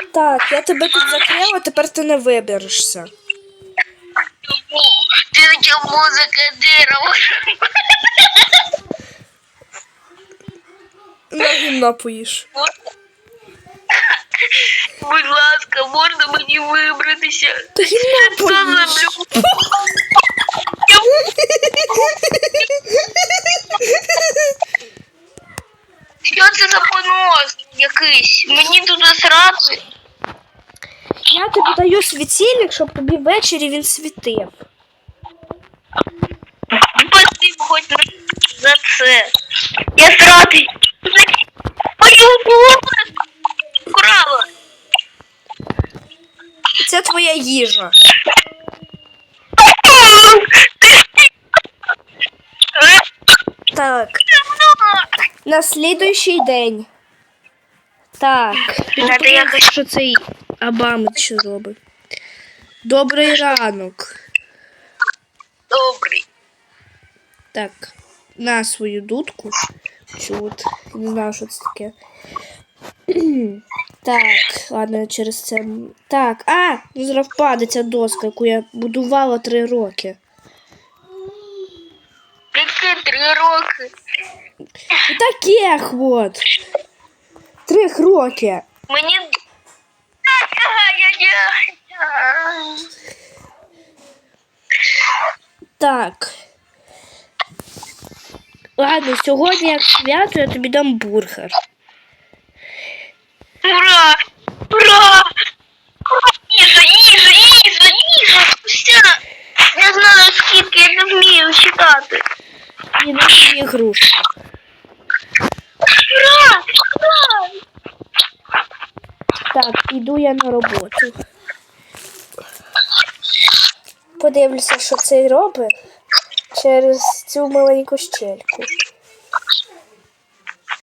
Так, я тебе тут закрила, тепер ти не виберешся. Ты чего музыка дырова? На гімна поїш. Будь ласка, можна мені вибратися? Та гімна Що за поїш. Якийсь? Мені тут засрати. Я тобі даю світильник, щоб тобі ввечері він світив. Спасибо хоч за це. Я зрадий. Мою голову вкрала. Це твоя їжа. Так, на слідуючий день. Так. Надо якось Що цей Абамет що робить? Добрий ранок. добрий. Так, на свою дудку. От, не знаю, що це таке. Так, ладно, через це. Так, а! ну Зараз впаде ця доска, яку я будувала три роки. Які три роки. Таких от. Три роки. Мені. Ай-яй-яй. Так. Ладно, сьогодні як свято, я тобі дам бургер. Ура! Ура! Їжа, їжа, їжа, їжа! Вся! Не знаю скільки, я не вмію читати. І на свої ігрушки. Так, іду я на роботу. Подивлюся, що цей робить через цю маленьку щельку.